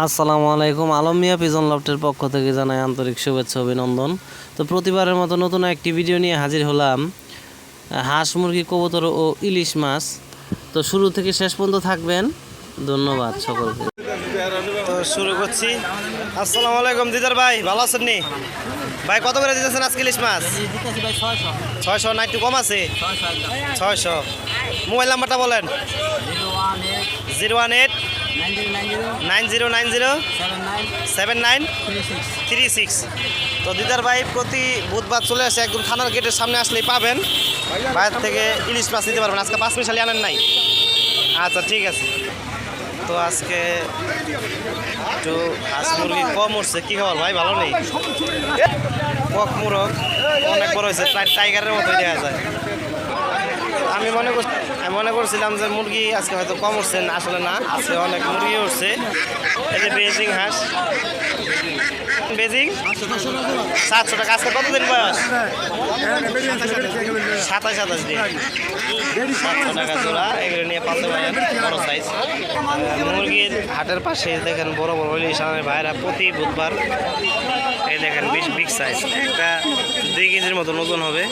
আসসালামু আলাইকুম। আলম মিয়া পিজন লফটের পক্ষ থেকে জানাই আন্তরিক শুভেচ্ছা অভিনন্দন। তো প্রতিবারের মতো নতুন একটি ভিডিও নিয়ে হাজির হলাম। হাঁস মুরগি কবুতর ও ইলিশ মাছ। তো শুরু থেকে শেষ পর্যন্ত থাকবেন। ধন্যবাদ সকলকে। তো শুরু করছি। আসসালামু আলাইকুম দিদার ভাই ভালো আছেন নি? ভাই কত করে দিতেছেন আজকে ইলিশ মাছ? ছয়শো না একটু কম আছে? ছয়শো মোবাইল নাম্বারটা বলেন। Zero one eight nine zero. Nine zero seven nine. Three six তো দিদার ভাই প্রতি বুধবার চলে আসে একদম থানার গেটের সামনে আসলেই পাবেন। বাইরে থেকে ইলিশ মাছ নিতে পারবেন। আজকে পাঁচ মিশালি আনেন নাই। আচ্ছা ঠিক আছে। তো আজকে একটু হাঁস মুরগি কম উঠছে। কী খবর ভাই ভালো নেই? কক মুরগ অনেক বড় হয়েছে প্রায় টাইগারের মতোই দেখা যায়। আমি মনে করছি আমি মনে করছিলাম যে মুরগি আজকে হয়তো কম উঠছে না, আসলে না আজকে অনেক মুরগি উঠছে। এই যে বেজিং হাঁস। বেজিং? সাতশো টাকা। আজকে কতদিন বয়স? সাতাশ সাতাশ দিন। সাতশো টাকা জোড়া এগুলো নিয়ে পালতে বড় সাইজ মুরগির হাটের পাশে দেখেন বড় বড় ইলিশ ভাইরা প্রতি বুধবার দেখেন বিশ বিগ সাইজ একটা দুই কেজির মতো ওজন হবে।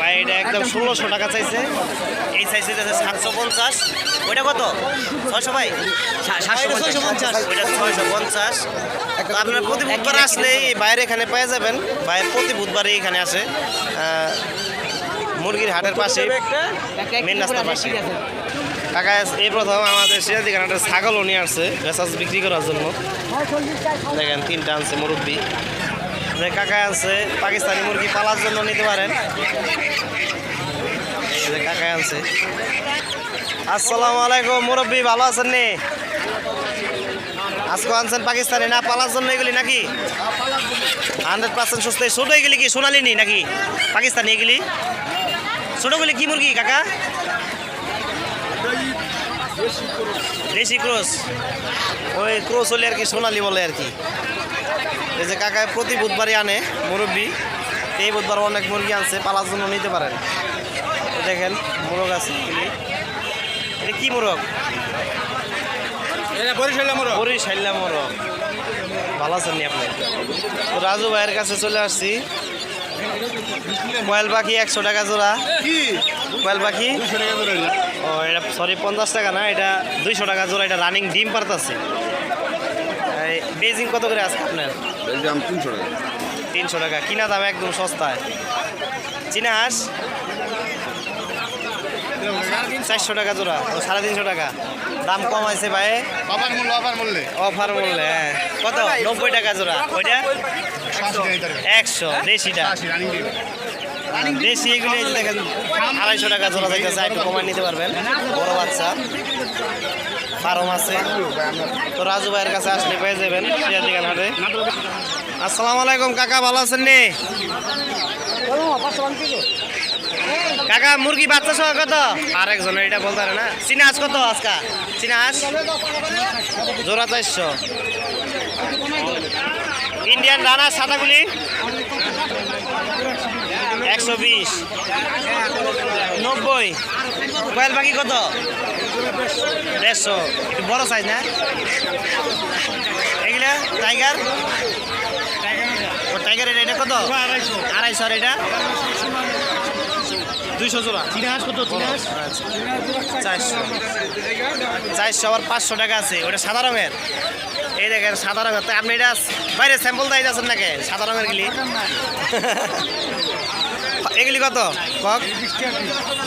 ভাই এটা একদম ষোলোশো টাকা চাইছে এই সাইজে আছে সাতশো পঞ্চাশ। ওইটা কত? ছয়শো ভাই? ছয়শো পঞ্চাশ। ওইটা ছয়শো পঞ্চাশ। আপনার প্রতি বুধবার আসলে এই বাইরে এখানে পেয়ে যাবেন। বাইরে প্রতি বুধবারই এখানে আসে। মুরগির হাটের পাশে মেন রাস্তার পাশে। কাকা এই প্রথম আমাদের সিরাজি খানাটা ছাগলও নিয়ে আসছে বেসাস বিক্রি করার জন্য। দেখেন, তিনটা আনছে মুরব্বী। কাকা আছে পাকিস্তানি মুরগি পালার জন্য নিতে পারেন। কাকা আছে আসসালামু আলাইকুম মুরব্বী, ভালো আছেন নি? আজকে আনছেন পাকিস্তানি, না পালার জন্য এগুলি নাকি? হান্ড্রেড পার্সেন্ট সুস্থ। ছোট এগুলি কি সোনালি নি নাকি? পাকিস্তানি এগুলি? ছোটগুলি কি মুরগি, কাকা? দেশি ক্রোস ওই ক্রোস হলে আর কি সোনালি বলে আর কি। এই যে কাকায় প্রতি বুধবারই আনে মুরব্বী। এই বুধবার অনেক মুরগি আনছে পালার জন্য নিতে পারেন। দেখেন মোরগ আছে। এটা কি মোরগ? বরিশাল্লা মোরগ। ভালো আছেন নি আপনি? তো রাজু ভাইয়ের কাছে চলে আসছি। কয়েল পাখি একশো টাকা জোড়া। কয়েল পাখি? ও এটা সরি পঞ্চাশ টাকা না এটা দুইশো টাকা জোড়া এটা রানিং ডিম পারতাছে। বেজিং কত করে আছে আপনার? তিনশো টাকা। তিনশো টাকা কিনা দাম একদম সস্তায়। চীনা হাঁস? চারশো টাকা জোড়া ও সাড়ে তিনশো টাকা। দাম কম আছে ভাই। বাবার মূল্য বাবার মূল্যে। অফার মূল্যে হ্যাঁ। কত? নব্বই টাকা জোড়া। ওইটা? একশো দেশিটা। দেশি এগুলি দেখেন, আড়াইশো টাকা জোড়া যাইতেছে, একটু কমায় নিতে পারবেন। বড় বাচ্চা। ফার্ম আছে। তো রাজু ভাইয়ের কাছে আসলে পেয়ে যাবেন হাটে। আসসালামু আলাইকুম, কাকা ভালো আছেন নি? কাকা, মুরগি বাচ্চা সহ কত? আরেকজনের, এটা বলতে পারে না। চীনা হাঁস কত আজকা? চীনা হাঁস জোড়া চারশো। ইন্ডিয়ান রানা সাদাগুলি? একশো বিশ। নব্বই। কয়েল পাখি কত? দেড়শো। একটু বড় সাইজ না? এগুলা টাইগার ও টাইগারের এটা কত? আড়াইশো। আর এটা? দুইশো জোড়া তিন হাঁস কত? তিন হাঁস চারশো। চারশো আবার পাঁচশো টাকা আছে। ওটা সাদা রঙের। এই দেখেন সাদা রঙের। তো আপনি এটা বাইরে স্যাম্পল দাই যাচ্ছেন নাকি? সাদা রঙের গিলি। এগুলি কত? কক?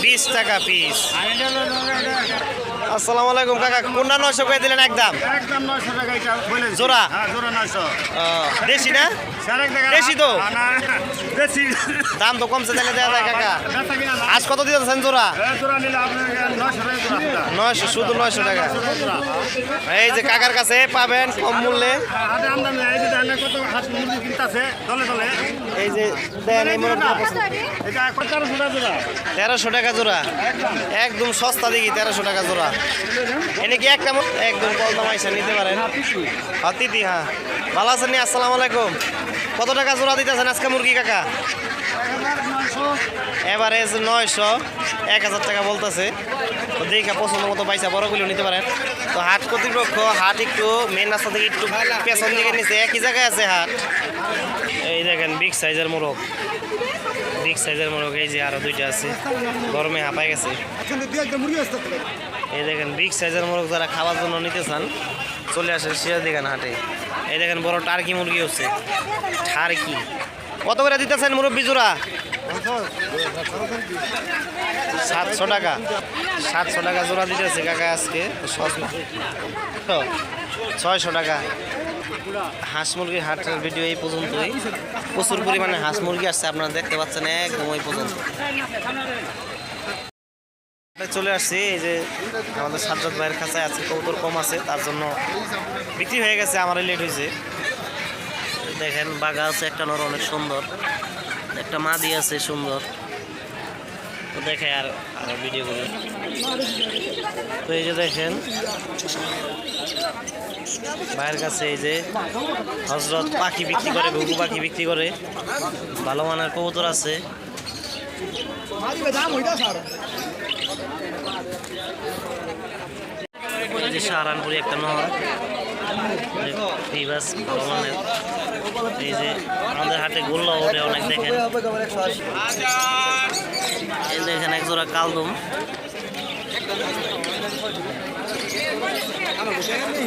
বিশ টাকা পিস আসসালামু আলাইকুম কাকা। কোনটা নয়শো করে দিলেন একদম? একদম নয়শো টাকা এটা বলে জোড়া? হ্যাঁ জোড়া নয়শো। দেশি না? বেশি তো? দাম তো কমছে তাহলে দেওয়া যায় কাকা। আজ কত দিতেছেন জোড়া? জোড়া নয়শো শুধু নয়শো টাকা। এই যে কাকার কাছে পাবেন কম মূল্যে। এই যে দেন এই তেরোশো টাকা জোড়া। একদম সস্তা দেখি তেরোশো টাকা জোড়া। এনে কি একটা একদম কল নিতে পারেন। তিতি হ্যাঁ। কত টাকা জোড়া দিতেছেন আজকে মুরগি কাকা? এভারেজ নয়শো, এক হাজার টাকা বলতেছে। তো দেখে পছন্দ মতো পয়সা বড়গুলো নিতে পারেন। তো হাট কর্তৃপক্ষ, হাট একটু মেন রাস্তা থেকে একটু পেছন দিকে নিচে একই জায়গায় আছে হাট। এই দেখেন বিগ সাইজের মোরগ। বিগ সাইজের মোরগ, এই যে আরও দুইটা আছে। গরমে হাঁপায় গেছে। এই দেখেন বিগ সাইজের মোরগ যারা খাবার জন্য নিতে চান, চলে আসেন সিরাজ দেখেন হাটে। এই দেখেন, বড় টার্কি মুরগি হচ্ছে। টার্কি। কত করে দিতেছেন মুরব্বি জোড়া? সাতশো টাকা। সাতশো টাকা জোড়া দিতেছে কাকা আজকে ছয়শো টাকা। হাঁস মুরগির হাটের ভিডিও এই পর্যন্তই। প্রচুর পরিমাণে হাঁস মুরগি আসছে, আপনারা দেখতে পাচ্ছেন একদম ওই পর্যন্ত। চলে আসছি, এই যে আমাদের সাজ্জাদ ভাইয়ের কাছে আছে, কবুতর কম আছে, তার জন্য বিক্রি হয়ে গেছে, আমারই লেট হয়েছে। দেখেন, বাঘা আছে, একটা নর অনেক সুন্দর, একটা মাদি আছে সুন্দর। তো দেখে আর, আরও ভিডিও করি তো এই যে দেখেন, ভাইয়ের কাছে এই যে হজরত পাখি বিক্রি করে, ঘুঘু পাখি বিক্রি করে, ভালো মানের কবুতর আছে। এই যে সাহারানপুরি একটা নহর ফিবাস ভালো এই যে আমাদের হাটে গোল্লা ওঠে অনেক দেখেন। এই দেখেন এক জোড়া কালদম।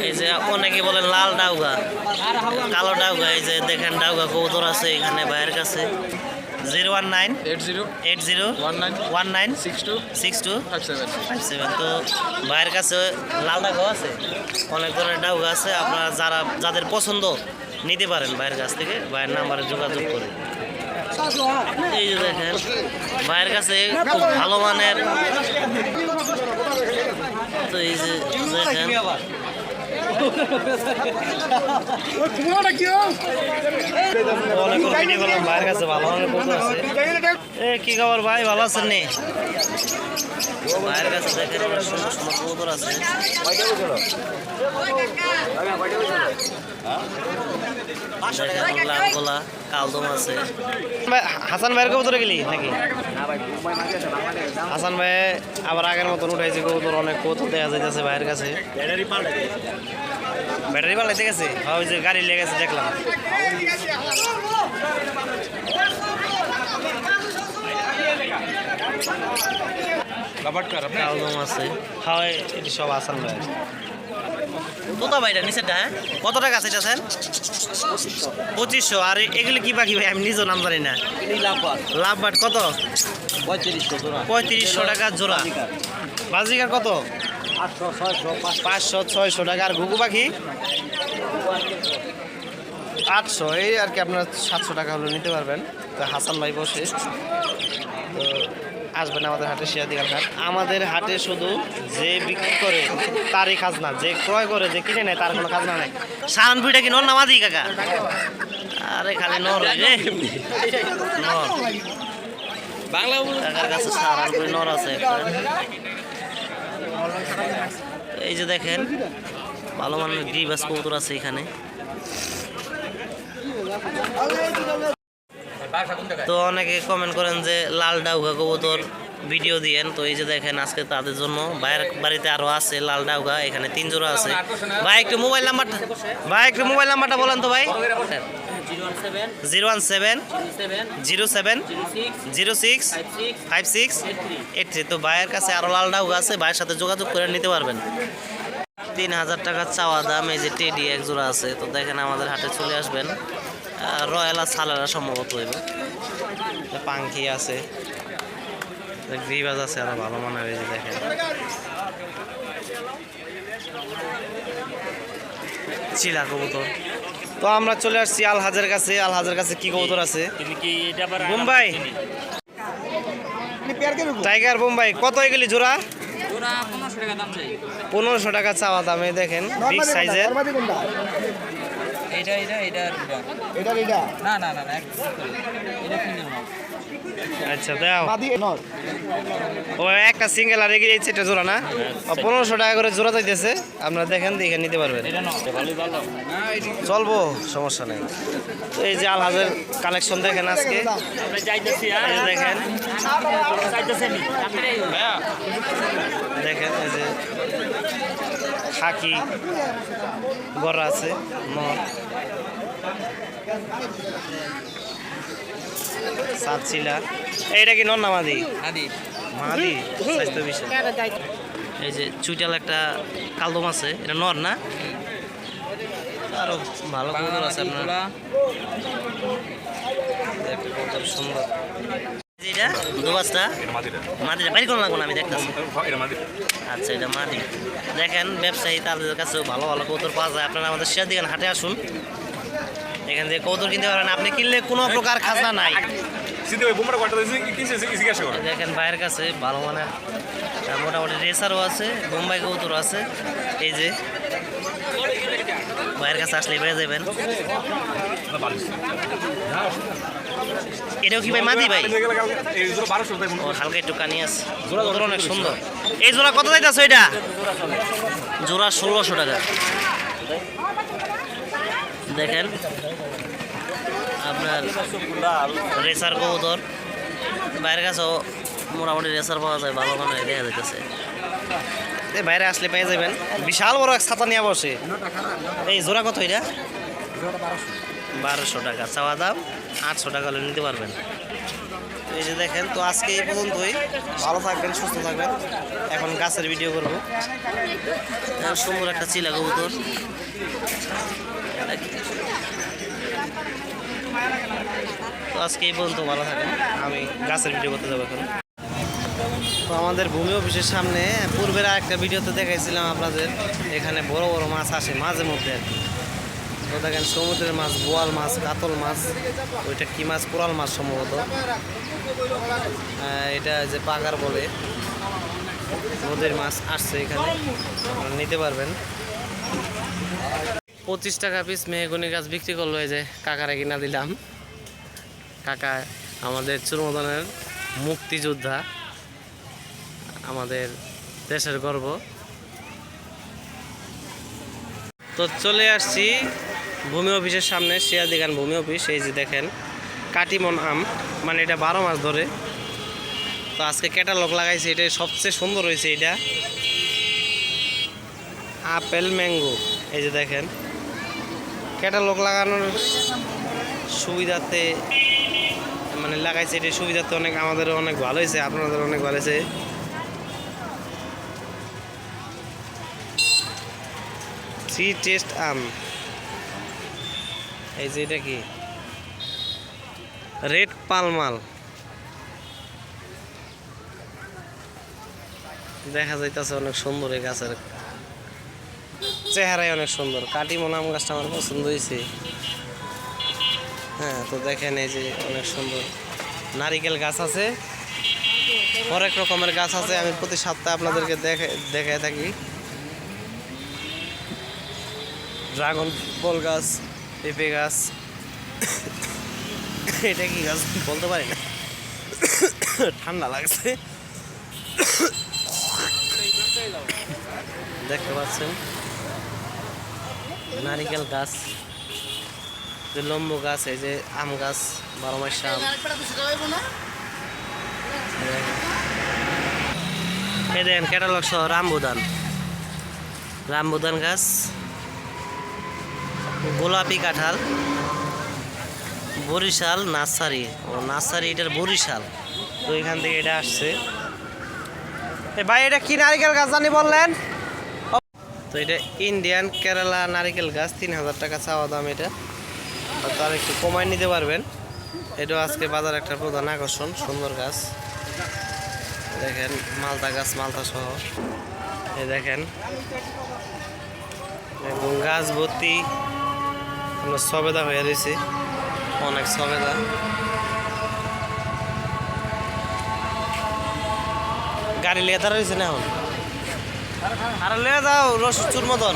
এই যে অনেকে বলেন লাল ডাউগা, কালো ডাউগা, এই যে দেখেন ডাউগা কৌতর আছে এখানে ভাইয়ের কাছে। Zero one nine eight zero eight zero one nine one nine six two six two five seven. Five seven. তো ভাইয়ের কাছে লাল ডাউগা আছে অনেক ধরনের ডাউগা আছে। আপনারা যারা যাদের পছন্দ নিতে পারেন ভাইয়ের কাছ থেকে ভাইয়ের নাম্বারে যোগাযোগ করে এই যে দেখেন ভাইয়ের কাছে খুব ভালো মানের তো এই যে দেখেন ভাইয়ের কাছে ভালো এ কি খবর ভাই ভালো আছেন নি ভাইয়ের কাছে দেখেন সুন্দর আছে কালদম আছে। হাসান ভাইয়ের কবুতরে গেলি নাকি? হাসান ভাই আবার আগের মতন উঠাইছে কবুতর অনেক কবুতর দেখা যাইতেছে ভাইয়ের কাছে। ব্যাটারি পাল্টাইতে গেছে? হ্যাঁ, ওই যে গাড়ি লেগে গেছে দেখলাম। কালদম আছে। হ্যাঁ এটি সব আসান ভাই তোতা ভাইটা নিচেরটা হ্যাঁ? কত টাকা আছে এটা স্যার? পঁচিশশো। আর এগুলো কি পাখি ভাই? আমি নিজেও নাম জানি না। Love bird. কত? পঁয়ত্রিশশো টাকা জোড়া। বাজিকার। কত? পাঁচশো। ছয়শো টাকা। আর ঘুঘু পাখি? আটশো। এই আর কি আপনার সাতশো টাকা হলে নিতে পারবেন। তো হাসান ভাই বসে। তো আসবেন আমাদের হাটে শিয়াদিঘাট হাট। আমাদের হাটে শুধু যে বিক্রি করে তারই খাজনা যে ক্রয় করে যে কিনে নেয় তার কোনো খাজনা নেই। সারানপুরিটা কি নর নামাদি কাকা? আরে খালি নর রে। নর। বাংলা কাকার কাছে সারানপুরি নর আছে এই যে দেখেন ভালো মানের গ্রিবাস কবুতর আছে এখানে। তো অনেকে কমেন্ট করেন যে লাল ডাউকা কবুতর ভিডিও দিয়েন। তো এই যে দেখেন আজকে তাদের জন্য ভাইয়ের বাড়িতে আরও আছে লাল ডাউকা এখানে তিন জোড়া আছে। ভাই একটু মোবাইল নাম্বারটা ভাই একটু মোবাইল নাম্বারটা বলেন তো ভাই। Zero one seven zero seven zero six five six eight three. তো ভাইয়ের কাছে আরও লাল ডাউগা আছে ভাইয়ের সাথে যোগাযোগ করে নিতে পারবেন। তিন হাজার টাকা চাওয়া দাম এই যে টেডি এক জোড়া আছে। তো দেখেন আমাদের হাটে চলে আসবেন। রয়্যাল আর সালারা সম্ভবত হইব। পাঙ্খি আছে গ্রিবাজ আছে আরও ভালো মনে হয় দেখেন। চিলা কবুতর। তো আমরা চলে আসছি আল হাজের কাছে। আল হাজের কাছে কি কবুতর আছে? বোম্বাই। টাইগার বোম্বাই। কত হয়ে গেলি জোড়া? পনেরোশো টাকা চাওয়া দামে দেখেন। বিগ সাইজের এটা এটা এটা এটা? না না না না এটা নাও আচ্ছা দাও। ও একটা সিঙ্গেল আর এই সেটা জোড়া না? পনেরোশো টাকা করে জোড়া যাইতেছে। আপনারা দেখেন দেখে নিতে পারবেন। চলবো সমস্যা নেই। তো এই যে আলহাজের কালেকশন দেখেন আজকে। দেখেন। দেখেন এই যে খাকি গড়া আছে নর সাতশিলা। এইটা কি নর না মাদি। মাদি স্বাস্থ্য বিষয়। এই যে চুইটাল একটা কালদম আছে এটা নর না? আরও ভালো কবুতর আছে আপনার। কবুতর সুন্দর। এটা দুবাসটা মাদিটা। বাইর করলাম না আমি দেখতেছি। আচ্ছা এটা মাদি। দেখেন ব্যবসায়ী তাদের কাছেও ভালো ভালো কবুতর পাওয়া যায়। আপনারা আমাদের শেয়ার দিকে হাটে আসুন। এখান থেকে কবুতর কিনতে পারবেন আপনি কিনলে কোনো প্রকার খাজনা নাই। দেখেন ভাইয়ের কাছে ভালো আহ, মোটামুটি রেসারও আছে বোম্বাই কবুতর আছে। এই যে ভাইয়ের কাছে আসলে পেয়ে যাবেন। এটাও কি ভাই মাদি ভাই? ও হালকা একটু কানি আছে। অনেক সুন্দর। এই জোড়া কত যাইতেছে এটা? জোড়া ষোলোশো টাকা। দেখেন আপনার রেসার কবুতর। বাইরের কাছেও মোটামুটি রেসার পাওয়া যায় ভালো মানে দেখা যাইতেছে এই বাইরে আসলে পেয়ে যাবেন। বিশাল বড় এক ছাতা নিয়ে বসে। এই জোড়া কত এটা? বারোশো টাকা। চাওয়া দাম আটশো টাকা হলে নিতে পারবেন। এই যে দেখেন তো আজকে এই পর্যন্তই। ভালো থাকবেন সুস্থ থাকবেন। এখন গাছের ভিডিও করব। সুন্দর একটা চিলা কবুতর। তো আজকে এই পর্যন্ত ভালো থাকেন আমি গাছের ভিডিও করতে যাব এখন। তো আমাদের ভূমি অফিসের সামনে পূর্বের একটা ভিডিওতে দেখাইছিলাম আপনাদের। এখানে বড় বড় মাছ আসে মাঝে মধ্যে আর কি। তো দেখেন সমুদ্রের মাছ, বোয়াল মাছ, কাতল মাছ, ওইটা কি মাছ? কোরাল মাছ সম্ভবত। এটা যে পাকার বলে। নদীর মাছ আসছে এখানে। নিতে পারবেন। পঁচিশ টাকা পিস মেহগুনি গাছ বিক্রি করল এই যে কাকারে কিনা দিলাম। কাকা আমাদের চুরমদনের মুক্তিযোদ্ধা, আমাদের দেশের গর্ব। তো চলে আসছি ভূমি অফিসের সামনে শিয়াদিগান ভূমি অফিস, এই যে দেখেন কাটিমন আম মানে এটা বারো মাস ধরে। তো আজকে ক্যাটালগ লাগাইছে এটা সবচেয়ে সুন্দর হয়েছে এটা। আপেল ম্যাঙ্গো, এই যে দেখেন। ক্যাটালগ লাগানোর সুবিধাতে মানে লাগাইছে এটা সুবিধাতে অনেক আমাদের অনেক ভালো হয়েছে আপনাদের অনেক ভালো হয়েছে। থ্রি টেস্ট আম এই যে এটা কি? রেড পালমাল দেখা যাইতেছে অনেক সুন্দর এই গাছের চেহারাই অনেক সুন্দর। কাটিমন আম গাছটা আমার পছন্দ হয়েছে। হ্যাঁ তো দেখেন এই যে অনেক সুন্দর। নারিকেল গাছ আছে। হরেক রকমের গাছ আছে, আমি প্রতি সপ্তাহে আপনাদেরকে দেখে, দেখায় থাকি। ড্রাগন ফল গাছ, পেঁপে গাছ। এটা কি গাছ বলতে পারি না। ঠান্ডা লাগছে। দেখতে পাচ্ছেন? নারিকেল গাছ, যে লম্বু গাছ, এই যে আম গাছ, বারো মাস আম। দেখেন ক্যাটালগ সহ রামবুদান। রামবুদান গাছ, গোলাপি কাঁঠাল, বরিশাল নার্সারি। ও, নার্সারি, এটার বরিশাল। তো এখান থেকে এটা আসছে। ভাই, এটা কি নারিকেল গাছ জানি বললেন? তো এটা ইন্ডিয়ান কেরালা নারিকেল গাছ, তিন হাজার টাকা চাওয়া দাম এটা। আর একটু কমায় নিতে পারবেন। এটাও আজকে বাজার একটা প্রধান আকর্ষণ, সুন্দর গাছ। দেখেন মালতা গাছ মালতা সহ। এই দেখেন একদম গাছ ভর্তি। আপনার সবেদা হয়ে রয়েছে। অনেক সবেদা। গাড়ি লিয়ে দাঁড়া রয়েছে না এখন? আর লে দাও রস চুর মতন।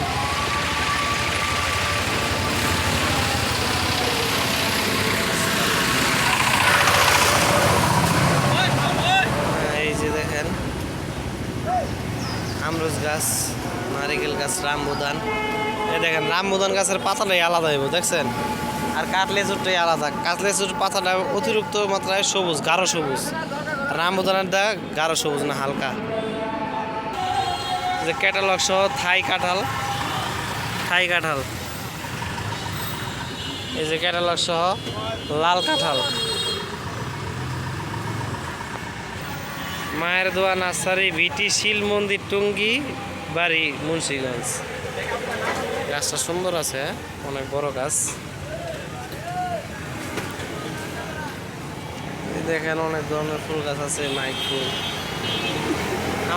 এই যে দেখেন, আমরুজ গাছ, নারিকেল গাছ, রামবোদান। এই দেখেন, রামবোদান গাছের পাতাটাই আলাদা হইব, দেখছেন? আর কাটলে চুরটাই আলাদা। কাটলে চুর পাতাটা অতিরিক্ত মাত্রায় সবুজ, গাঢ় সবুজ। রামবোদানটা গাঢ় সবুজ না হালকা। যে ক্যাটালগ সহ থাই কাঁঠাল থাই কাঁঠাল। এই যে ক্যাটালগ সহ লাল কাঁঠাল। মায়ের দোয়া নার্সারি, ভিটি, শিল, মন্দির, টুঙ্গি, বাড়ি, মুন্সিগঞ্জ। গাছটা সুন্দর আছে? অনেক বড় গাছ। দেখেন অনেক ধরনের ফুল গাছ আছে, মাইক ফুল।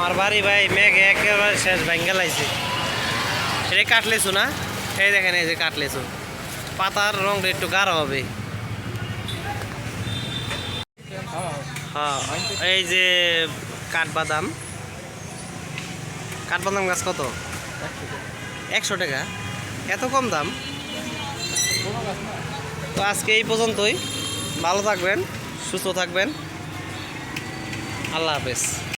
আমার বাড়ি ভাই মেঘ একেবারে শেষ ভাঙ্গা লাইছে। এটা কাটলেছু না? এই দেখেন, এই যে কাটলেছু। পাতার রংটা একটু গাঢ় হবে। হ্যাঁ এই যে কাঠবাদাম। কাঠবাদাম গাছ কত? একশো টাকা। এত কম দাম? তো আজকে এই পর্যন্তই। ভালো থাকবেন, সুস্থ থাকবেন। আল্লাহ হাফেজ।